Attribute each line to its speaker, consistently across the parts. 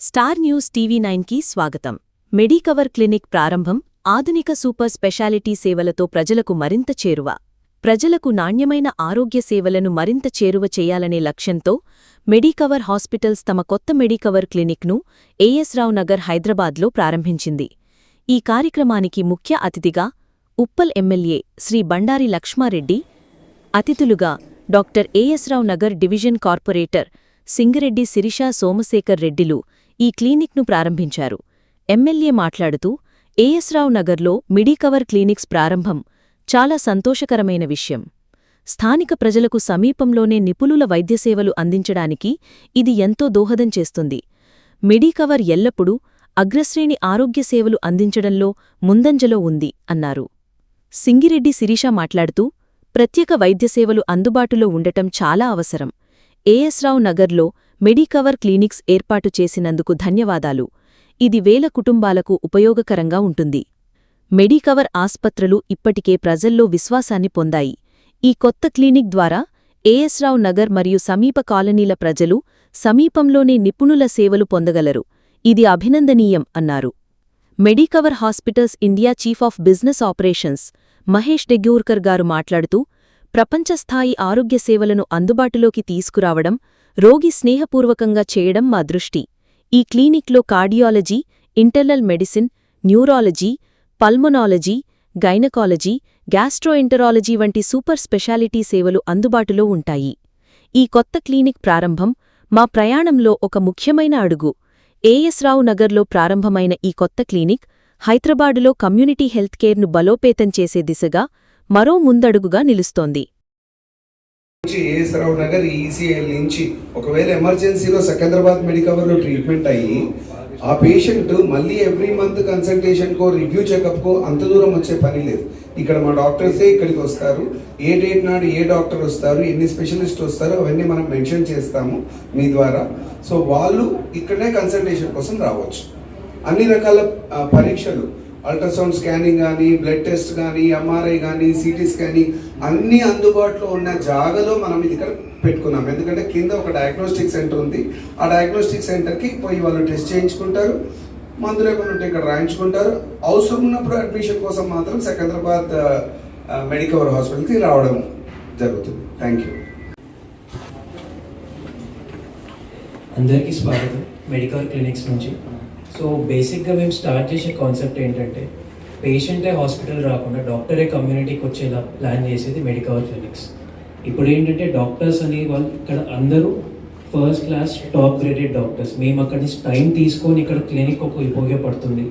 Speaker 1: Star news TV నైన్కి స్వాగతం. Medicover clinic ప్రారంభం ఆధునిక సూపర్ స్పెషాలిటీ సేవలతో ప్రజలకు మరింత చేరువ. ప్రజలకు నాణ్యమైన ఆరోగ్య సేవలను మరింత చేరువ చేయాలనే లక్ష్యంతో మెడికవర్ హాస్పిటల్స్ తమ కొత్త మెడికవర్ క్లినిక్ను ఏఎస్ రావు నగర్ హైదరాబాద్లో ప్రారంభించింది. ఈ కార్యక్రమానికి ముఖ్య అతిథిగా ఉప్పల్ ఎమ్మెల్యే శ్రీ బండారి లక్ష్మారెడ్డి అతిథులుగా doctor as Rao Nagar division corporator Singareddy Sirisha Somashekar రెడ్డిలు ఈ క్లినిక్ను ప్రారంభించారు. ఎమ్మెల్యే మాట్లాడుతూ ఏఎస్ రావు నగర్లో మిడీకవర్ క్లినిక్స్ ప్రారంభం చాలా సంతోషకరమైన విషయం. స్థానిక ప్రజలకు సమీపంలోనే నిపుణుల వైద్యసేవలు అందించడానికి ఇది ఎంతో దోహదం చేస్తుంది. మిడీకవర్ ఎల్లప్పుడూ అగ్రశ్రేణి ఆరోగ్య సేవలు అందించడంలో ముందంజలో ఉంది అన్నారు. సింగిరెడ్డి శిరీష మాట్లాడుతూ ప్రత్యేక వైద్యసేవలు అందుబాటులో ఉండటం చాలా అవసరం. ఏఎస్ రావు నగర్లో మెడికవర్ క్లినిక్స్ ఏర్పాటు చేసినందుకు ధన్యవాదాలు. ఇది వేల కుటుంబాలకు ఉపయోగకరంగా ఉంటుంది. మెడికవర్ ఆస్పత్రులు ఇప్పటికే ప్రజల్లో విశ్వాసాన్ని పొందాయి. ఈ కొత్త క్లినిక్ ద్వారా ఏఎస్ రావు నగర్ మరియు సమీప కాలనీల ప్రజలు సమీపంలోనే నిపుణుల సేవలు పొందగలరు. ఇది అభినందనీయం అన్నారు. Medicover hospitals India chief of business operations Mahesh Deglurkar గారు మాట్లాడుతూ ప్రపంచస్థాయి ఆరోగ్య సేవలను అందుబాటులోకి తీసుకురావడం రోగి స్నేహపూర్వకంగా చేయడం మా దృష్టి. ఈ క్లినిక్లో cardiology internal medicine neurology pulmonology gynaecology gastroenterology వంటి సూపర్ స్పెషాలిటీ సేవలు అందుబాటులో ఉంటాయి. ఈ కొత్త క్లినిక్ ప్రారంభం మా ప్రయాణంలో ఒక ముఖ్యమైన అడుగు. ఏఎస్ రావు నగర్లో ప్రారంభమైన ఈ కొత్త క్లినిక్ హైదరాబాదులో కమ్యూనిటీ హెల్త్ కేర్ను బలోపేతం చేసే దిశగా మరో ముందడుగుగా నిలుస్తోంది.
Speaker 2: నుంచి ఏఎస్రావు నగర్ ఈసీఐ నుంచి ఒకవేళ ఎమర్జెన్సీలో సికింద్రాబాద్ మెడికవర్లో ట్రీట్మెంట్ అయ్యి ఆ పేషెంట్ మళ్ళీ ఎవ్రీ మంత్ కన్సల్టేషన్ కో రివ్యూ చెకప్ కో అంత దూరం వచ్చే పని లేదు. ఇక్కడ మా డాక్టర్సే ఇక్కడికి వస్తారు. ఏ డేట్ నాడు ఏ డాక్టర్ వస్తారు ఎన్ని స్పెషలిస్ట్ వస్తారు అవన్నీ మనం మెన్షన్ చేస్తాము మీ ద్వారా. సో వాళ్ళు ఇక్కడనే కన్సల్టేషన్ కోసం రావచ్చు. అన్ని రకాల పరీక్షలు అల్ట్రాసౌండ్ స్కానింగ్ కానీ బ్లడ్ టెస్ట్ కానీ ఎంఆర్ఐ కానీ సిటీ స్కానింగ్ అన్నీ అందుబాటులో ఉన్న జాగాలో మనం ఇది ఇక్కడ పెట్టుకున్నాం. ఎందుకంటే కింద ఒక డయాగ్నోస్టిక్ సెంటర్ ఉంది. ఆ డయాగ్నోస్టిక్ సెంటర్కి పోయి వాళ్ళు టెస్ట్ చేయించుకుంటారు. మందులు ఏమైనా ఉంటే ఇక్కడ రాయించుకుంటారు. అవసరం ఉన్నప్పుడు అడ్మిషన్ కోసం మాత్రం సికింద్రాబాద్ మెడికవర్ హాస్పిటల్కి రావడం జరుగుతుంది. థ్యాంక్ యూ
Speaker 3: అందరికీ స్వాగతం. మెడికల్ క్లినిక్స్ నుంచి. సో బేసిక్గా మేము స్టార్ట్ చేసే కాన్సెప్ట్ ఏంటంటే పేషెంటే హాస్పిటల్ రాకుండా డాక్టరే కమ్యూనిటీకి వచ్చేలా ప్లాన్ చేసేది మెడికవర్ క్లినిక్స్ ఇప్పుడు ఏంటంటే డాక్టర్స్ అని వాళ్ళు ఇక్కడ అందరూ first class top graded doctors. మేము అక్కడి నుంచి టైం తీసుకొని ఇక్కడ క్లినిక్ ఒక ఉపయోగపడుతుంది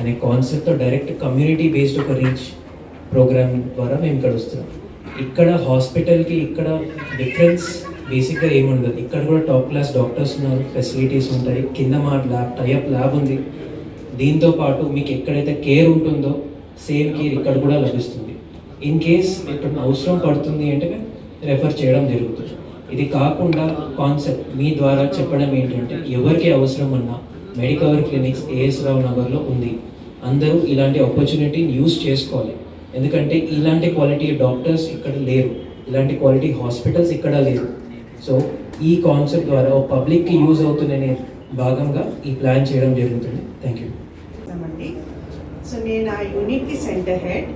Speaker 3: అనే కాన్సెప్ట్తో డైరెక్ట్ కమ్యూనిటీ బేస్డ్ ఒక రీచ్ ప్రోగ్రామ్ ద్వారా మేము ఇక్కడ వస్తున్నాం. ఇక్కడ హాస్పిటల్కి ఇక్కడ డిఫరెన్స్ బేసిక్గా ఏముండదు. ఇక్కడ కూడా టాప్ క్లాస్ డాక్టర్స్ ఉన్నారు ఫెసిలిటీస్ ఉంటాయి కింద మా ల్యాబ్ టైఅప్ ల్యాబ్ ఉంది. దీంతో పాటు మీకు ఎక్కడైతే కేర్ ఉంటుందో సేమ్ కేర్ ఇక్కడ కూడా లభిస్తుంది. ఇన్ కేస్ ఇక్కడ అవసరం పడుతుంది అంటే రెఫర్ చేయడం జరుగుతుంది. ఇది కాకుండా కాన్సెప్ట్ మీ ద్వారా చెప్పడం ఏంటంటే ఎవరికి అవసరం ఉన్నా మెడికవర్ క్లినిక్స్ ఏఎస్ రావు నగర్లో ఉంది. అందరూ ఇలాంటి ఆపర్చునిటీని యూజ్ చేసుకోవాలి. ఎందుకంటే ఇలాంటి క్వాలిటీ డాక్టర్స్ ఇక్కడ లేరు. ఇలాంటి క్వాలిటీ హాస్పిటల్స్ ఇక్కడ లేరు. సో ఈ కాన్సెప్ట్ ద్వారా పబ్లిక్కి యూజ్ అవుతుందనే భాగంగా ఈ ప్లాన్ చేయడం జరుగుతుంది. థ్యాంక్ యూ
Speaker 4: సో నేను ఆ యూనిట్కి సెంటర్ హెడ్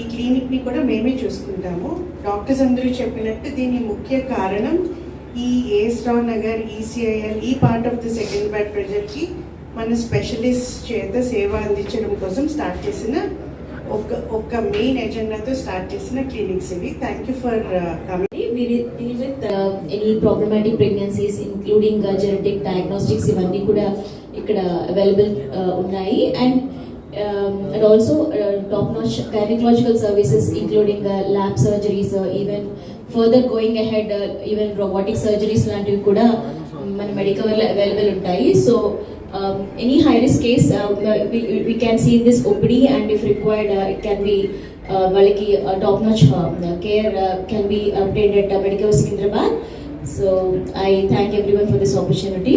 Speaker 4: ఈ క్లినిక్ని కూడా మేమే చూసుకుంటాము. డాక్టర్స్ అందరూ చెప్పినట్టు దీని ముఖ్య కారణం ఈ ఏఎస్ రావు నగర్ ఈసీఐఎల్ ఈ part of the second bad ప్రజలకి మన స్పెషలిస్ట్ చేత సేవ అందించడం కోసం స్టార్ట్ చేసిన ఒక ఒక మెయిన్ ఎజెండాతో స్టార్ట్ చేసిన క్లినిక్స్ ఇవి.
Speaker 5: Thank you for coming uh, any problematic pregnancies, including uh, genetic diagnostics, ఇవన్నీ కూడా ఇక్కడ అవైలబుల్ ఉన్నాయి and and also top notch gynaecological services including lab surgeries even further going ahead even robotic surgeries లాంటివి కూడా మన మెడికవర్లో available ఉంటాయి so any high risk case we can see this OPD and if required it can be uh, వాళ్ళకి top notch care can be updated medical Secunderabad so I thank everyone for this opportunity